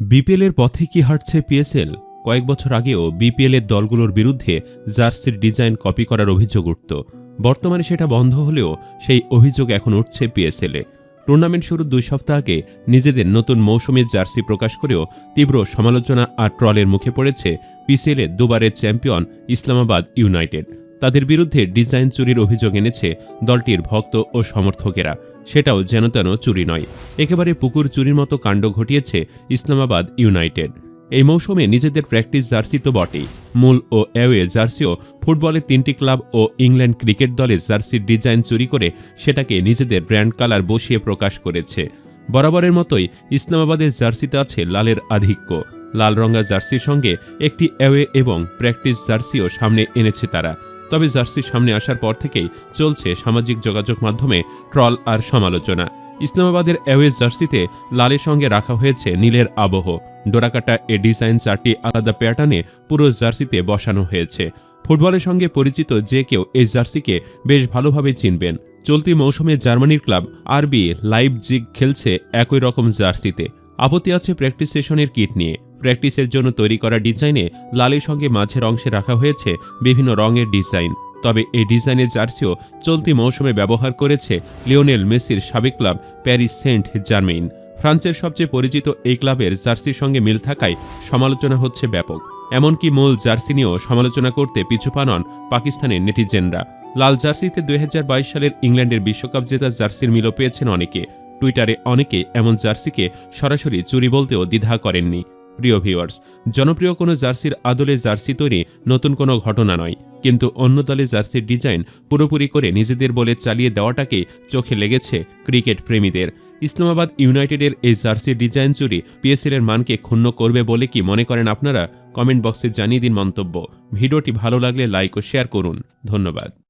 বিপিএলের পথে কি হাঁটছে পিএসএল? কয়েক বছর আগেও বিপিএলের দলগুলোর বিরুদ্ধে জার্সির ডিজাইন কপি করার অভিযোগ উঠত। বর্তমানে সেটা বন্ধ হলেও সেই অভিযোগ এখন উঠছে পিএসএলে টুর্নামেন্ট শুরুর দুই সপ্তাহ আগে নিজেদের নতুন মৌসুমের জার্সি প্রকাশ করেও তীব্র সমালোচনা আর ট্রলের মুখে পড়েছে পিসিএলের দুবারের চ্যাম্পিয়ন ইসলামাবাদ ইউনাইটেড। তাদের বিরুদ্ধে ডিজাইন চুরির অভিযোগ এনেছে দলটির ভক্ত ও সমর্থকেরা। সেটাও যেন তেন চুরি নয়। একেবারে পুকুর চুরির মতো কাণ্ড ঘটিয়েছে ইসলামাবাদ ইউনাইটেড। এই মৌসুমে নিজেদের প্র্যাকটিস জার্সি তো বটেই। মূল ও অ্যাওয়ে জার্সিও ফুটবলের তিনটি ক্লাব ও ইংল্যান্ড ক্রিকেট দলের জার্সির ডিজাইন চুরি করে সেটাকে নিজেদের ব্র্যান্ড কালার বসিয়ে প্রকাশ করেছে। বরাবরের মতোই ইসলামাবাদের জার্সিতে আছে লালের আধিক্য। লাল রঙা জার্সির সঙ্গে একটি অ্যাওয়ে এবং প্র্যাকটিস জার্সিও সামনে এনেছে তারা। তবে জার্সির সামনে আসার পর থেকেই চলছে সামাজিক যোগাযোগ মাধ্যমে ট্রল আর সমালোচনা। ইসলামাবাদের অ্যাওয়ে জার্সিতে লালের সঙ্গে রাখা হয়েছে নীলের আবহ। ডোরাকাটা এ ডিজাইন চারটি আলাদা প্যাটার্নে পুরো জার্সিতে বসানো হয়েছে। ফুটবলের সঙ্গে পরিচিত যে কেউ এই জার্সিকে বেশ ভালোভাবে চিনবেন। চলতি মৌসুমে জার্মানির ক্লাব আরবি লাইভ জিগ খেলছে একই রকম জার্সিতে। আপত্তি আছে প্র্যাকটিস সেশনের কিট নিয়ে। প্র্যাকটিসের জন্য তৈরি করা ডিজাইনে লালের সঙ্গে মাঝের অংশে রাখা হয়েছে বিভিন্ন রঙের ডিজাইন। তবে এই ডিজাইনের জার্সিও চলতি মৌসুমে ব্যবহার করেছে লিওনেল মেসির সাবেক ক্লাব প্যারিস সেন্ট জার্মেইন ফ্রান্সের সবচেয়ে পরিচিত এই ক্লাবের জার্সির সঙ্গে মিল থাকায় সমালোচনা হচ্ছে ব্যাপক। এমনকি মূল জার্সি নিয়েও সমালোচনা করতে পিছু পানন পাকিস্তানের নেটিজেনরা। লাল জার্সিতে দুই হাজার বাইশ সালের ইংল্যান্ডের বিশ্বকাপ জেতা জার্সির মিলও পেয়েছেন অনেকে। টুইটারে অনেকে এমন জার্সিকে সরাসরি চুরি বলতেও দ্বিধা করেননি। প্রিয় ভিউয়ার্স, জনপ্রিয় কোনো জার্সির আদলে জার্সি তৈরি নতুন কোনো ঘটনা নয়। কিন্তু অন্য দলে জার্সির ডিজাইন পুরোপুরি করে নিজেদের বলে চালিয়ে দেওয়াটাকে চোখে লেগেছে ক্রিকেট প্রেমীদের। ইসলামাবাদ ইউনাইটেডের এই জার্সির ডিজাইন চুরি পিএসএলের মানকে ক্ষুণ্ণ করবে বলে কি মনে করেন আপনারা? কমেন্ট বক্সে জানিয়ে দিন মন্তব্য। ভিডিওটি ভালো লাগলে লাইক ও শেয়ার করুন। ধন্যবাদ।